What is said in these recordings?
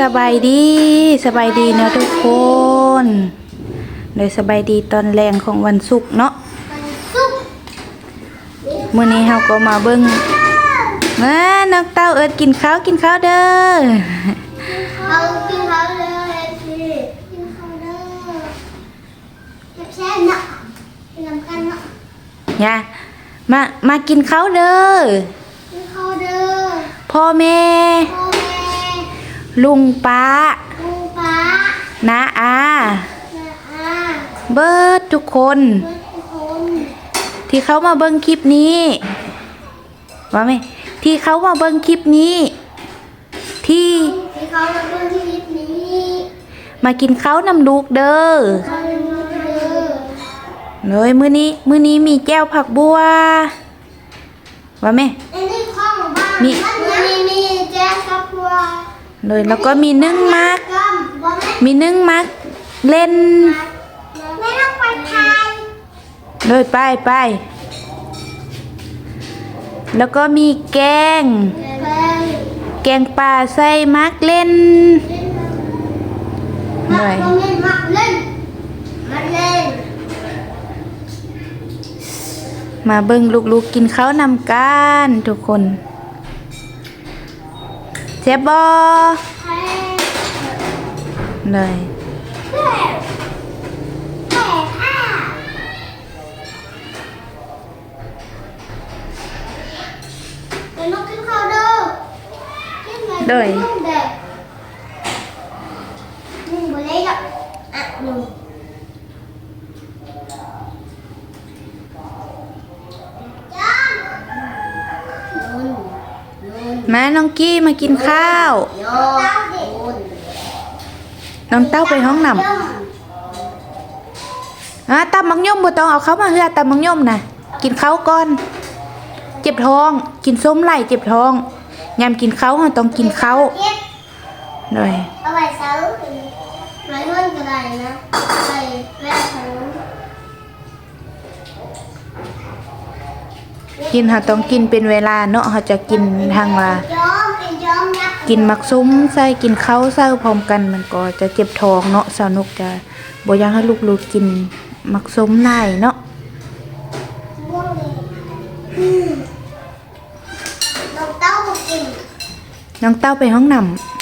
สบายดีสบายดีเนาะทุกคนโดยสบายดีตอนแรงของวันศุกร์เนาะมื้อนี้เฮาก็มาเบิ่งมาน้องเต้าเอิดกินข้าวกินข้าวเด้อเขากินเขาเลยพี่กินเขาเด้อเก็บแช่เนาะกินน้ำกันเนาะย่ามามากินข้าวเด้อกินเขาเด้อพ่อแม่พ่อแม่ ลุงป้าลุงป้าน้าอาแม่อาเบิดทุกคนเพื่อนทุกคน ที่เขามาเบิ่งคลิปนี้ว่าไหมที่เขามาเบิ่งคลิปนี้ ที่ที่เขามาดูที่คลิปนี้ มากินข้าวนำลูกเด้อเขาเด้อเลยมื้อนี้มื้อนี้มีแก้วผักบัวว่าไหมอันนี้ของบ้านมีมันมีมีแจ๊สกับพัว เลยแล้วก็มีนึ่งมักกัมบ่แม่มีนึ่งมัก เล่นไม่ต้องไปทายเลยไปไป แล้วก็มีแกงไปแกงป่าใส่มักเล่นมาเลยเล่นมาเล่นมาเล่นมาเบิ่งลูกๆกินข้าวนำกันทุกคน เจ็บบ่ ให้ เลย แม่แม่ผ้าเดี๋ยวนกกินข้าวเด้อกินไง โดย นุ่มเด็กนุ่มบ่เล็กอ่ะอ่ะนุ่มจ้ มาน้องกี้มากินข้าวนุ่นน้องเต้าไปห้องน้ำอะตำมังยมบ่ต้องเอาเขามาเฮือตำมังยมนะกินข้าวก่อน เจ็บท้อง กินส้มไหลเจ็บท้องยามกินข้าวต้องกินข้าวเย็บเลยเอาไว้เสาไว้นุ่นก็ได้นะไว้แม่ของ กินเราต้องกินเป็นเวลาเนาะเราจะกินทางว่า กินมักซุ้มใส่กินข้าวใส่พร้อมกันมันก็จะเจ็บท้องเนาะสาวนุกจะบ่อยากให้ลูกๆกินมักซุ้มได้เนาะม่วงเน้องเต้าบอกกินน้องเต้าไปห้องน้ำ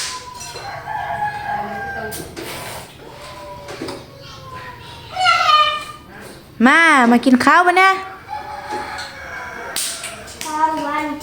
มา มากินข้าวปะเนี่ย ตอน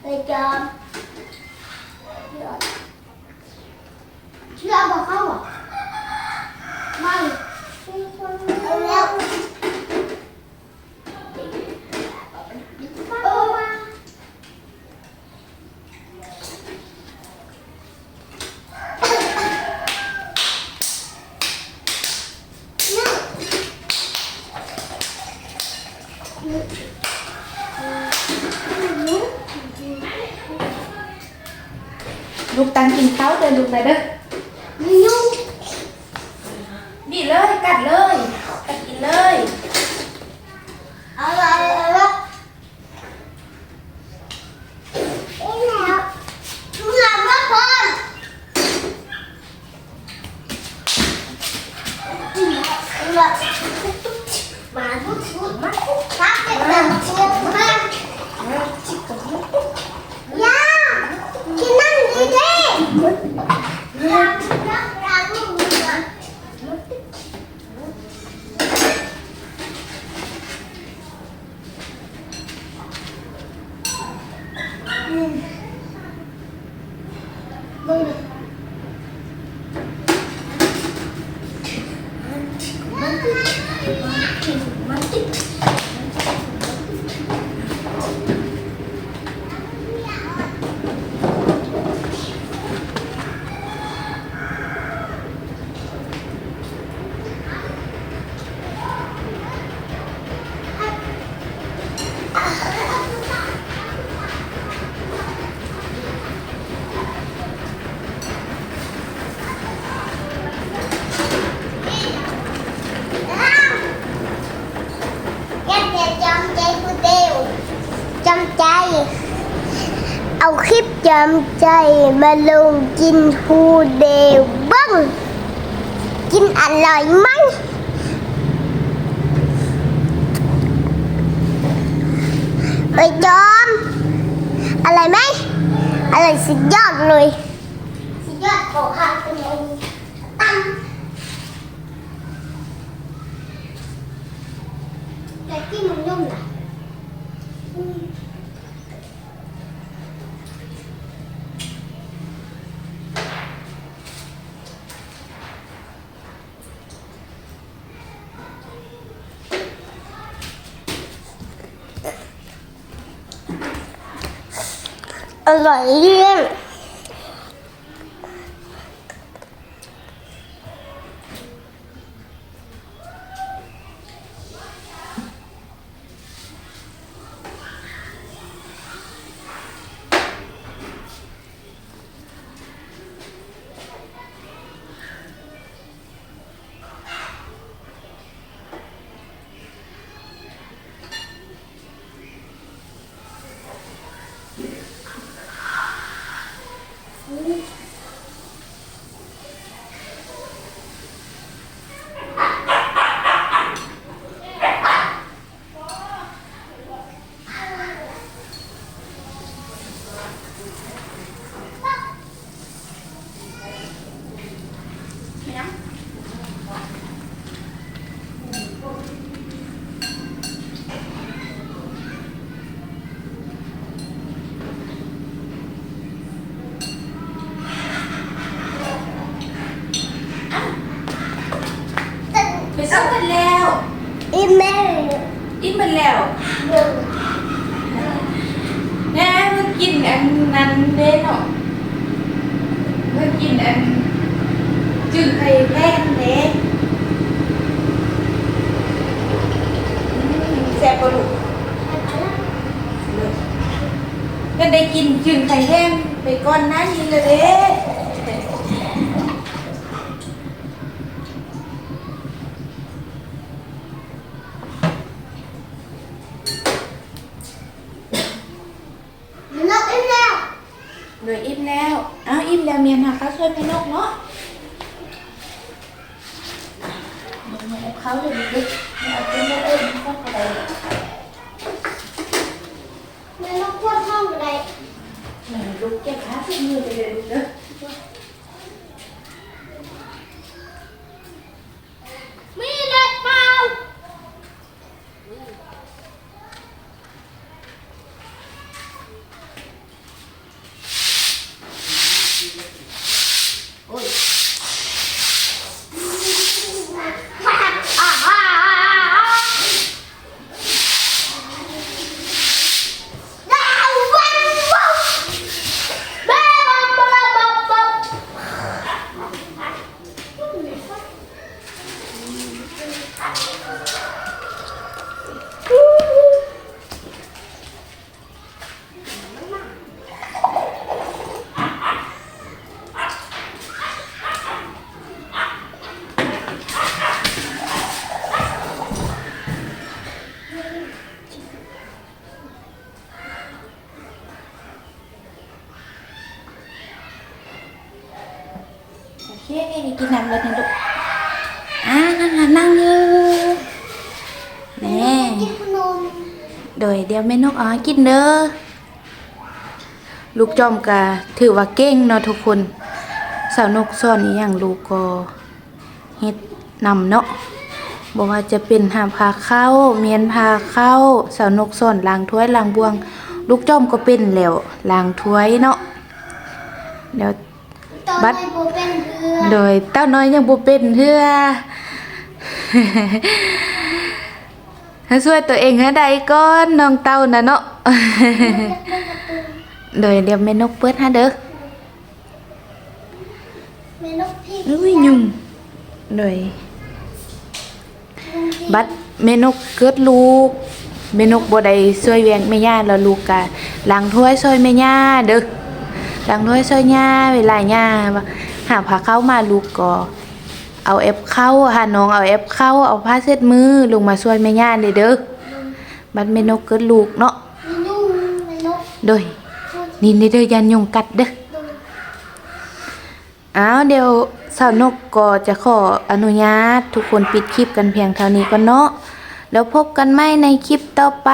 ไปจอมเชื่อเต้าเอาเขาไปหาเอาดีออดเด้ก็ไปให้เยอะเลยอย่าไม่ไปนี่เอง เอาวางไว้ให้เลย ไปจอมเชื่อบอกเขาเหรอไม่เอาแล้วเอามา ลู กินข้าวเดินลูกนะเด้อม่ยุ่งบีเลยกัดเลย กัดกินเลย เอาละเอา Later. เอาคลิปจำใจมาลงกินฮูเดวบ้างกินอร่อยไหมไปจอมอะไรไหมอะไรสุดยอดเลยสุดยอดโอ้ค่ะเป็นตั้งแต่ที่มันนุ่มนะอืม อร่อยเยี่ยมแต่ ไปซ้อมกันแล้ว อีเมล อินมันแล้ว หนึ่ง แน่มันกิน อันนั้นเด้เนาะมันกินอันจืดไข่แห้งเด้แซ่บปะลูกก็ได้กินจืดไข่แห้งไปก่อนหน้านี้เลยเด้ นกอีเมล โดยอิ่มแล้วอ้าวอิ่มแล้วเมียนหาข้าวช่วยแม่นกเนาะลงมาเอาเขาเลยดิเอาเป็นแม่เอ้ยมันก็อะไร แม่นกพวดห้องอะไร หนึ่งลูกแก้ ขาขึ้นมือไปเลยลูกเด้อ มีเล็กเปล่า โอ้ย อ่าอ่าอ่าดาววันวับเบ้บับบับบับบับ โอเคนี่กินน้ำเลยนะลูกอ่านั่งอยู่แน่โดยเดี๋ยวแม่นกอาให้กินเด้อลูกจอมกะถือว่าเก่งเนาะทุกคนสาวนกสอนอีหยังลูกก็เฮ็ดนำเนาะบอกว่าจะเป็นหาพาเข้า เมียนพาเข้าสาวนกสอนล้างถ้วยล้างบวง ลูกจอมก็เป็นแล้วล้างถ้วยเนาะเดี๋ยวบัดใน โบเป็นเพื่อนโดยเต้าน้อยยังบ่เป็นเพื่อให้ช่วยตัวเองให้ได้ก่อนน้องเต้านะเนาะโดยเดี๋ยวแม่นกเปิดให้เด้อแม่นกพี่อุ้ยยุ่งโดยบัดแม่นกเกิดลูกแม่นกบ่ได้ช่วยเวียงแม่ย่าแล้วลูกกะล้างถ้วยช่วยแม่ย่าเด้อล้างถ้วยช่วยย่าเวลาย่าว่า หาผ้าเข้ามาลูกก็ เอาแอปเข้าหาน้องเอาแอปเข้าเอาผ้าเช็ดมือลงมาช่วยแม่ย่าเด้อเด้อบัดแม่นกเกิดลูกเนาะโดยนี่เด้อยันยงกัดเด้ออ้าวเดี๋ยวสาวนกก็จะขออนุญาตทุกคนปิดคลิปกันเพียงเท่านี้ก่อนเนาะแล้วพบกันใหม่ในคลิปต่อไป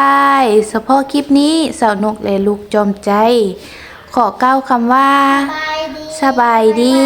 เฉพาะคลิปนี้สาวนกและลูกจอมใจ ขอกล่าวคำว่า สบายดี